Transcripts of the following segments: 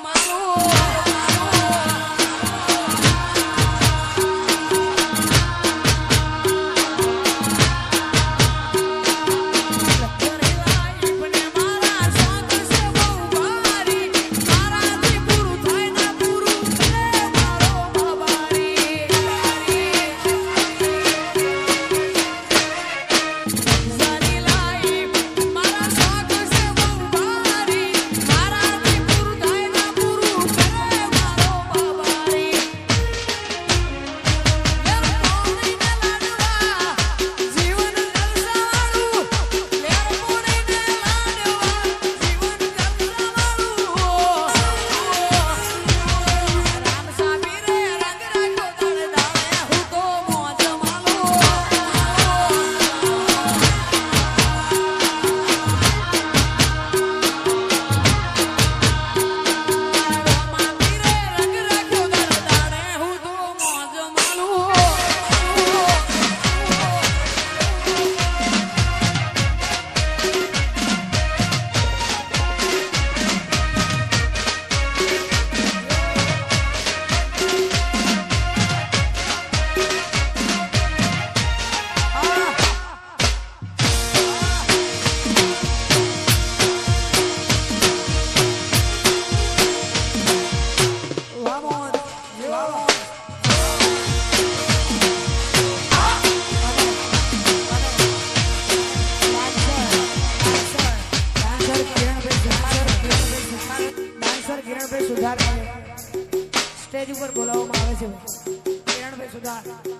my room. Stage ઉપર બોલાવવામાં આવે છે. કિરણભાઈ સુધાર.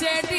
said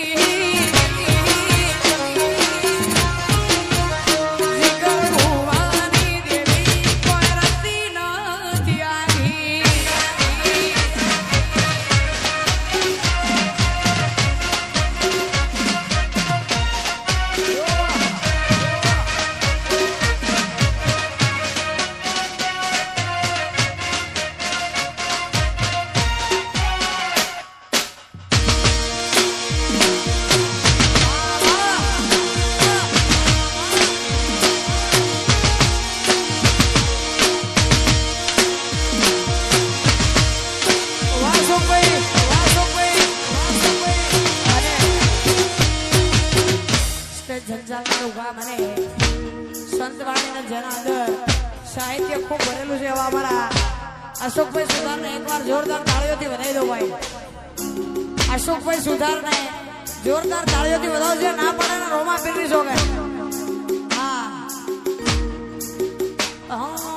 સંતવાણીના જેના અંદર સાહિત્ય ખૂબ ભરેલું છે એવા અમારા અશોકભાઈ સુધારને એકવાર જોરદાર તાળીઓથી વધાવી દો ભાઈ. અશોકભાઈ સુધારને જોરદાર તાળીઓથી વધાવજો ના પડે ને રોમા પીરી શોકે હા. હા.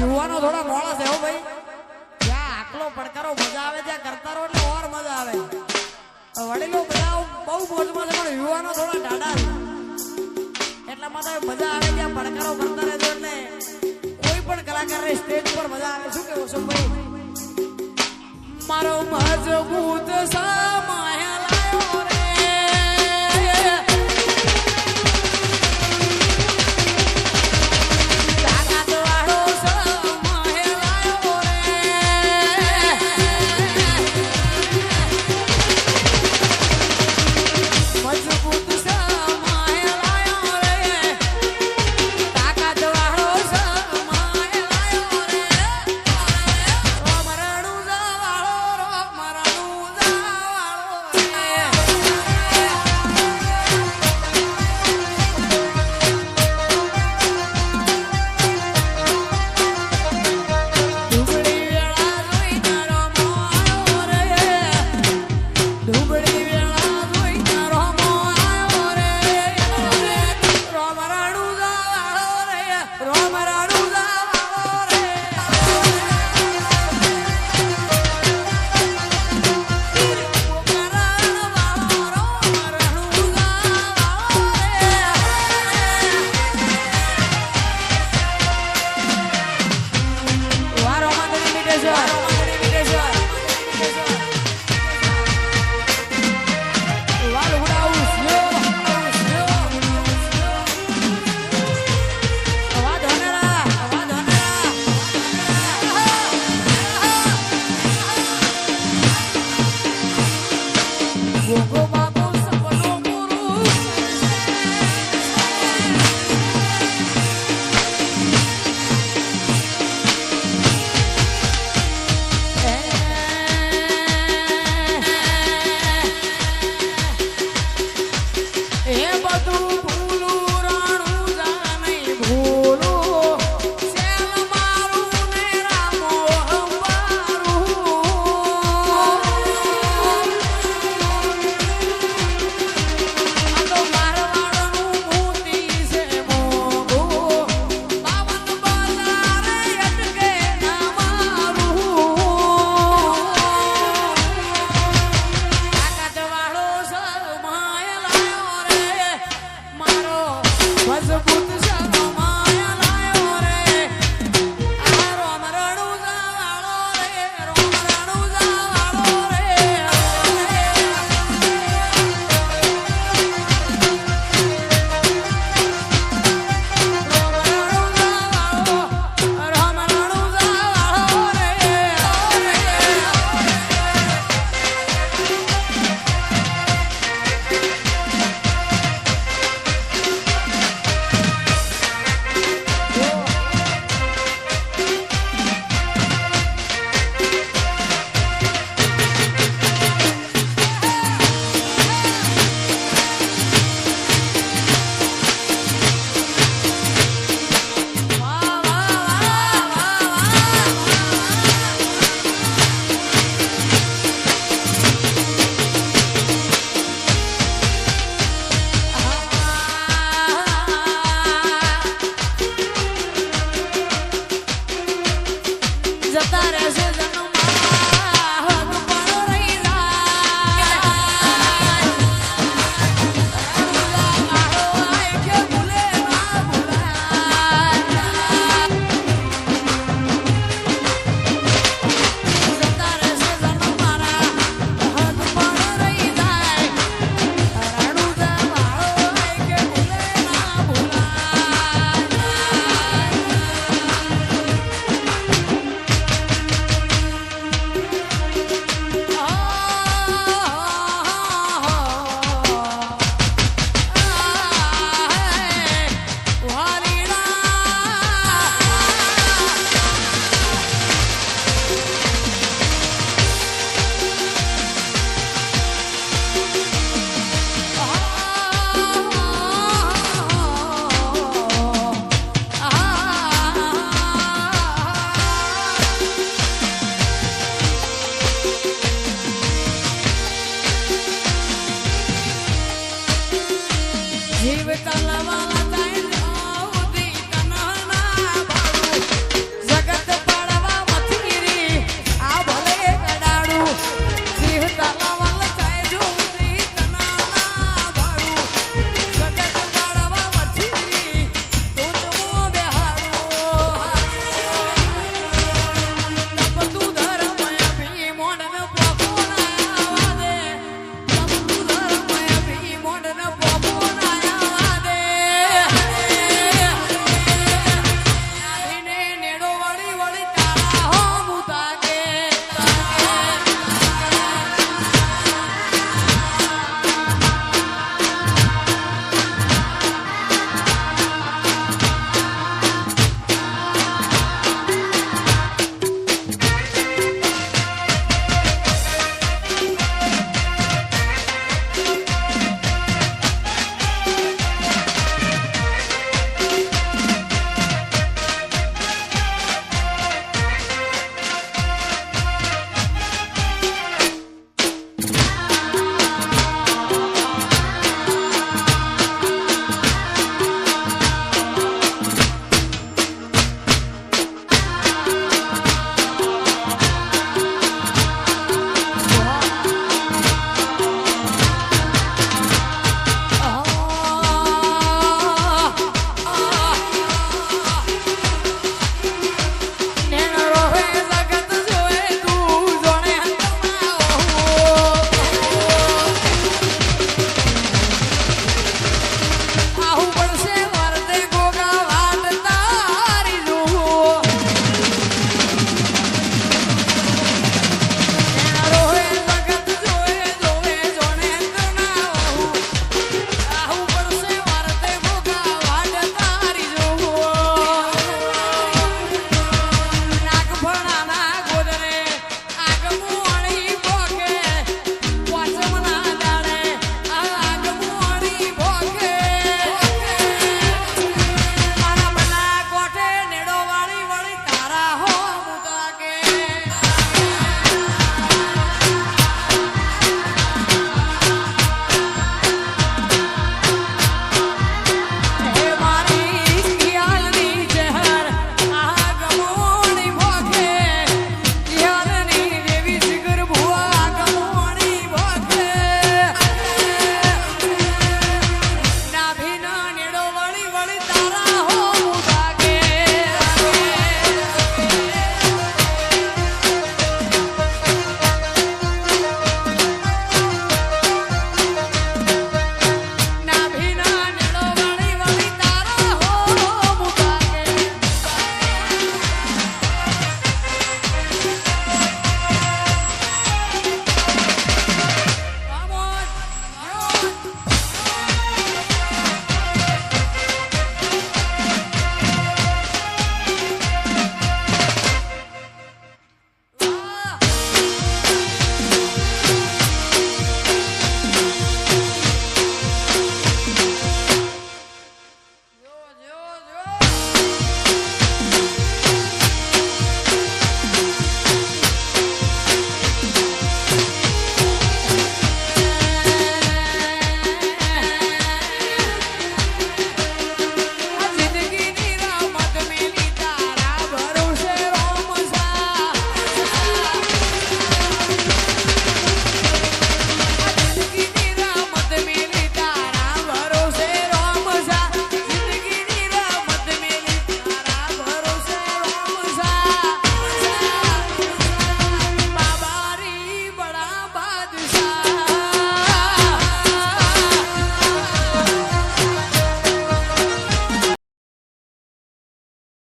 યુવાનો થોડા મોડા છે ભાઈ. જ્યાં આટલો પડકારો મજા આવે ત્યાં કરતા રહો એટલે ઓર મજા આવે. વડીલો બધા બહુ મોજમાં છે, પણ યુવાનો થોડા ડાડા એટલા માટે મજા આવે ત્યાં પડકારો કરતા રહેજો એટલે કોઈ પણ કલાકાર ને સ્ટેજ પર મજા આવે. શું કેવો છો ભાઈ? મારો મજબૂત સામાયા લાયો